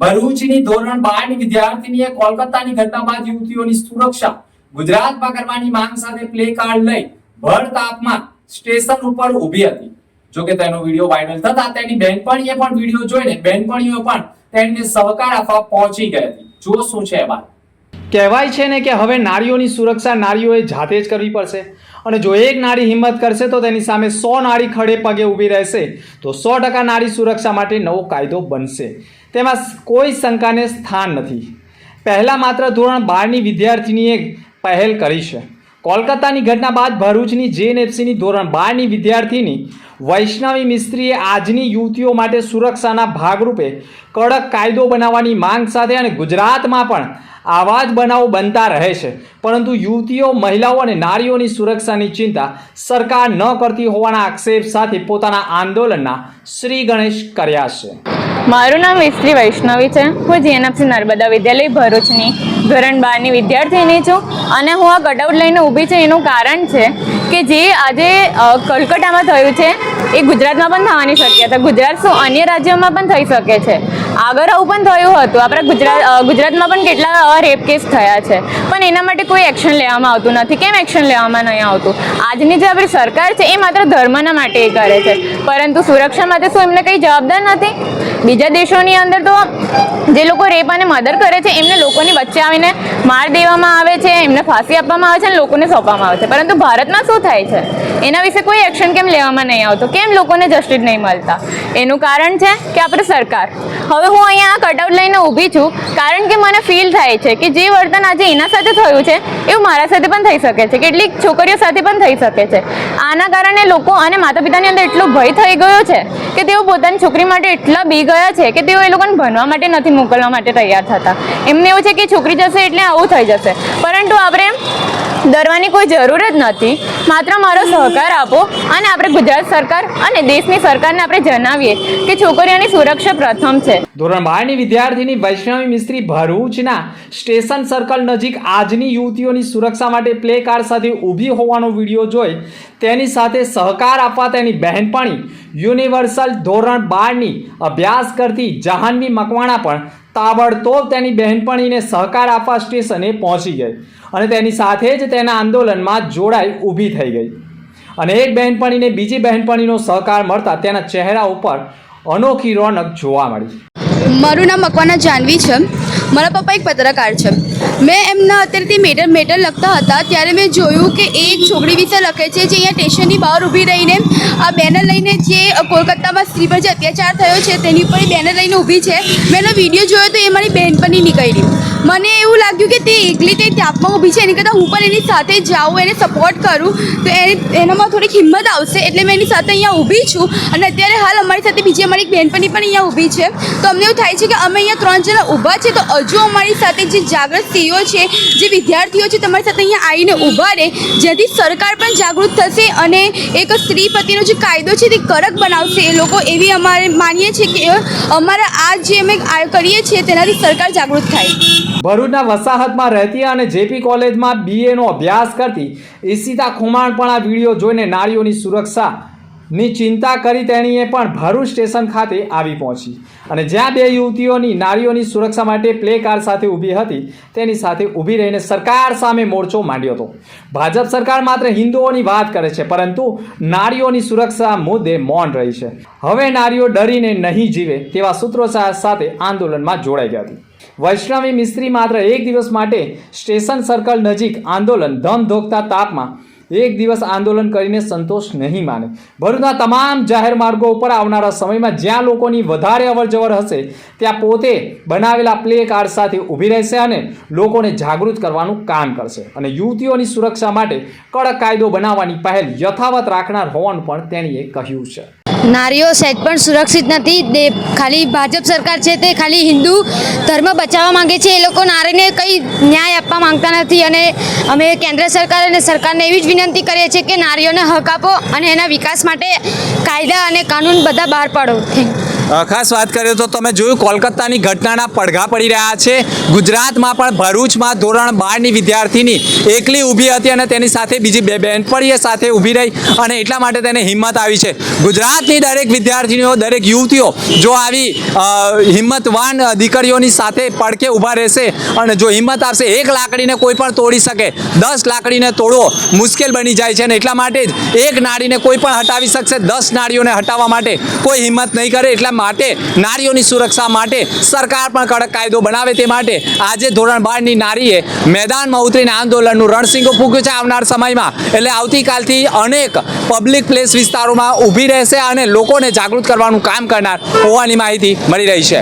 ભરૂચની ધોરણ બારની વિદ્યાર્થીનીએ કોલકાતાની ઘટના યુવતીઓની સુરક્ષા, ગુજરાતમાં કરવાની માંગ સાથે પ્લે કાર્ડ લઈ ભર તાપમાં સ્ટેશન ઉપર ઊભી હતી. જોકે તેનો વીડિયો વાયરલ થતા તેની બહેનપણીએ પણ વીડિયો જોઈને બહેનપણીઓ પણ તેમને સહકાર આપવા પહોંચી ગઈ હતી. જો શું છે વાત. કહેવાય છે ને કે હવે નારીઓની સુરક્ષા નારીઓએ જાતે જ કરવી પડશે. અને જો એક નારી હિંમત કરશે તો તેની સામે સો નારી ખડે પગે ઊભી રહેશે. તો સો ટકા નારી સુરક્ષા માટે નવો કાયદો બનશે. તેમાં કોઈ શંકાને સ્થાન નથી. પહેલાં માત્ર ધોરણ બારની વિદ્યાર્થીનીએ પહેલ કરી છે. કોલકાતાની ઘટના બાદ ભરૂચની જેએનએફસીની ધોરણ બારની વિદ્યાર્થીની વૈષ્ણવી મિસ્ત્રીએ આજની યુવતીઓ માટે સુરક્ષાના ભાગરૂપે કડક કાયદો બનાવવાની માંગ સાથે અને ગુજરાતમાં પણ આવા જ બનાવો બનતા રહે છે. પરંતુ યુવતીઓ, મહિલાઓ અને નારીઓની સુરક્ષાની ચિંતા સરકાર ન કરતી હોવાના આક્ષેપ સાથે પોતાના આંદોલનના શ્રી ગણેશ કર્યા છે. મારું નામ વિસ્ત્રી વૈષ્ણવી છે. હું જીએનએફસી નર્મદા વિદ્યાલય ભરૂચની ધોરણ બારની વિદ્યાર્થીની છું અને હું આ કટઆઉટ લઈને ઊભી છું. એનું કારણ છે કે જે આજે કલકત્તામાં થયું છે, એ ગુજરાતમાં પણ થવાની શક્યતા. ગુજરાત શું અન્ય રાજ્યોમાં પણ થઈ શકે છે. આગળ આવું પણ થયું હતું. આપણા ગુજરાત ગુજરાતમાં પણ કેટલા રેપ કેસ થયા છે. પણ એના માટે કોઈ એક્શન લેવામાં આવતું નથી. કેમ એક્શન લેવામાં નહીં આવતું? આજની જે આપણી સરકાર છે, એ માત્ર ધર્મના માટે એ કરે છે. પરંતુ સુરક્ષા માટે શું એમને કંઈ જવાબદાર નથી? બીજા દેશોની અંદર તો જે લોકો રેપ અને મર્ડર કરે છે, એમને લોકોની વચ્ચે આવીને માર દેવામાં આવે છે, એમને ફાંસી આપવામાં આવે છે અને લોકોને સોંપવામાં આવે છે. પરંતુ ભારતમાં શું થાય છે? એના વિશે કોઈ એક્શન કેમ લેવામાં નહીં આવતો? કેમ લોકોને જસ્ટિસ નહીં મળતા? એનું કારણ છે કે આપણે સરકાર. હવે હું અહીંયા આ કટઆઉટ લઈને ઊભી છું. કારણ કે મને ફીલ થાય છે કે જે વર્તન આજે એના સાથે થયું છે, એવું મારા સાથે પણ થઈ શકે છે. કેટલીક છોકરીઓ સાથે પણ થઈ શકે છે. આના કારણે લોકો અને માતા પિતાની અંદર એટલો ભય થઈ ગયો છે કે તેઓ પોતાની છોકરી માટે એટલા બી ગયા છે કે તેઓ એ લોકોને ભણવા માટે નથી મોકલવા માટે તૈયાર થતા. એમને એવું છે કે છોકરી જશે એટલે આવું થઈ જશે. પરંતુ આપણે ડરવાની કોઈ જરૂર જ નથી. માત્ર મારો સહકાર આપો અને આપણે ગુજરાત સરકાર અને દેશની સરકારને આપણે જણાવીએ કે છોકરીઓની સુરક્ષા પ્રથમ છે. ધોરણ બારની વિદ્યાર્થીની વૈષ્ણવી મિસ્ત્રી ભરૂચના સ્ટેશન સર્કલ નજીક આજની યુવતીઓની સુરક્ષા માટે પ્લે કાર્ડ સાથે ઊભી હોવાનો વીડિયો જોઈ તેની સાથે સહકાર આપવા તેની બહેનપણી યુનિવર્સલ ધોરણ બારની અભ્યાસ કરતી જહાનવી મકવાણા પણ તાબડતોબ તેની બહેનપણીને સહકાર આપવા સ્ટેશને પહોંચી ગઈ અને તેની સાથે જ તેના આંદોલનમાં જોડાઈ ઊભી થઈ ગઈ. અને એક બહેનપણીને બીજી બહેનપણીનો સહકાર મળતા તેના ચહેરા ઉપર અનોખી રોનક જોવા મળી. મારું નામ મકવાના જાનવી છે. મારા પપ્પા એક પત્રકાર છે. મેં એમના અત્યારેથી મેટર મેટર લખતા હતા, ત્યારે મેં જોયું કે એક છોકરી વિશે લખે છે જે અહીંયા સ્ટેશનની બહાર ઊભી રહીને આ બેનર લઈને જે કોલકાતામાં સ્ત્રી પર જે અત્યાચાર થયો છે, તેની ઉપર બેનર લઈને ઊભી છે. મેં એનો વીડિયો જોયો તો એ મારી બહેનપણી નીકળી. મને એવું લાગ્યું કે તે એકલી તે તાપમાં ઊભી છે, એની કરતાં હું પણ એની સાથે જાઉં, એને સપોર્ટ કરું, તો એ એનામાં થોડીક હિંમત આવશે એટલે મેં એની સાથે અહીંયા ઊભી છું. અને અત્યારે હાલ અમારી સાથે બીજી અમારી એક બહેનપણી પણ અહીંયા ઊભી છે. તો અમને એવું થાય છે કે અમે અહીંયા ત્રણ જણા ઊભા છે, તો હજુ અમારી સાથે જે જાગૃત સ્ત્રીઓ છે, જે વિદ્યાર્થીઓ છે, તમારી સાથે અહીંયા આવીને ઊભા રહે, જેથી સરકાર પણ જાગૃત થશે અને એક સ્ત્રી પતિનો જે કાયદો છે, તે કડક બનાવશે. એ લોકો એવી અમારે માનીએ છીએ કે અમારા આ જે અમે કરીએ છીએ, તેનાથી સરકાર જાગૃત થાય. ભરૂચના વસાહતમાં રહેતી અને જેપી કોલેજમાં બીએનો અભ્યાસ કરતી ઈશિતા ખુમાણ પણ આ વીડિયો જોઈને નારીઓની સુરક્ષાની ચિંતા કરી તેણીએ પણ ભરૂચ સ્ટેશન ખાતે આવી પહોંચી. અને જ્યાં બે યુવતીઓની નારીઓની સુરક્ષા માટે પ્લે કાર્ડ સાથે ઊભી હતી, તેની સાથે ઊભી રહીને સરકાર સામે મોરચો માંડ્યો હતો. ભાજપ સરકાર માત્ર હિન્દુઓની વાત કરે છે, પરંતુ નારીઓની સુરક્ષા મુદ્દે મૌન રહી છે. હવે નારીઓ ડરીને નહીં જીવે તેવા સૂત્રો સાથે આંદોલનમાં જોડાઈ ગઈ હતી. વૈષ્ણવી મિસ્ત્રી માત્ર એક દિવસ માટે સ્ટેશન સર્કલ નજીક આંદોલન ધમધોકતા તાપમાં એક દિવસ આંદોલન કરીને સંતોષ નહીં માને. ભરૂચના તમામ જાહેર માર્ગો ઉપર આવનારા સમયમાં જ્યાં લોકોની વધારે અવરજવર હશે, ત્યાં પોતે બનાવેલા પ્લે કાર્ડ સાથે ઊભી રહેશે અને લોકોને જાગૃત કરવાનું કામ કરશે. અને યુવતીઓની સુરક્ષા માટે કડક કાયદો બનાવવાની પહેલ યથાવત રાખનાર હોવાનું પણ તેણીએ કહ્યું છે. નારીઓ સહેજ પણ સુરક્ષિત નથી. ખાલી ભાજપ સરકાર છે તે ખાલી હિન્દુ ધર્મ બચાવવા માંગે છે. એ લોકો નારીને કંઈ ન્યાય આપવા માંગતા નથી અને અમે કેન્દ્ર સરકાર અને સરકારને એવી જ વિનંતી કરીએ છીએ કે નારીઓને હક આપો અને એના વિકાસ માટે કાયદા અને કાનૂન બધા બહાર પાડો. થેન્ક અ, ખાસ વાત કરીએ તો તમે જોયું કોલકાતાની ઘટનાના પડઘા પડી રહ્યા છે. ગુજરાતમાં પણ ભરૂચમાં ધોરણ બારની વિદ્યાર્થીની એકલી ઊભી હતી અને તેની સાથે બીજી બે બહેનપણીએ સાથે ઊભી રહી અને એટલા માટે તેને હિંમત આવી છે. ગુજરાતની દરેક વિદ્યાર્થીનીઓ, દરેક યુવતીઓ જો આવી હિંમતવાન દીકરીઓની સાથે પડકે ઊભા રહેશે અને જો હિંમત આપશે, એક લાકડીને કોઈ પણ તોડી શકે, દસ લાકડીને તોડવો મુશ્કેલ બની જાય છે અને એટલા માટે જ એક નાડીને કોઈ પણ હટાવી શકશે, દસ નાડીઓને હટાવવા માટે કોઈ હિંમત નહીં કરે એટલા માટે, નારીઓની સુરક્ષા માટે સરકાર પણ કડક કાયદો બનાવે તે માટે આજે ધોરણ બારની નારીએ મેદાનમાં ઉતરીને આંદોલનનું રણસિંગો ફૂંક્યું છે આવનાર સમયમાં. એટલે આવતીકાલથી અનેક પબ્લિક પ્લેસ વિસ્તારોમાં ઊભી રહેશે અને લોકોને જાગૃત કરવાનું કામ કરનાર હોવાની માહિતી મળી રહી છે.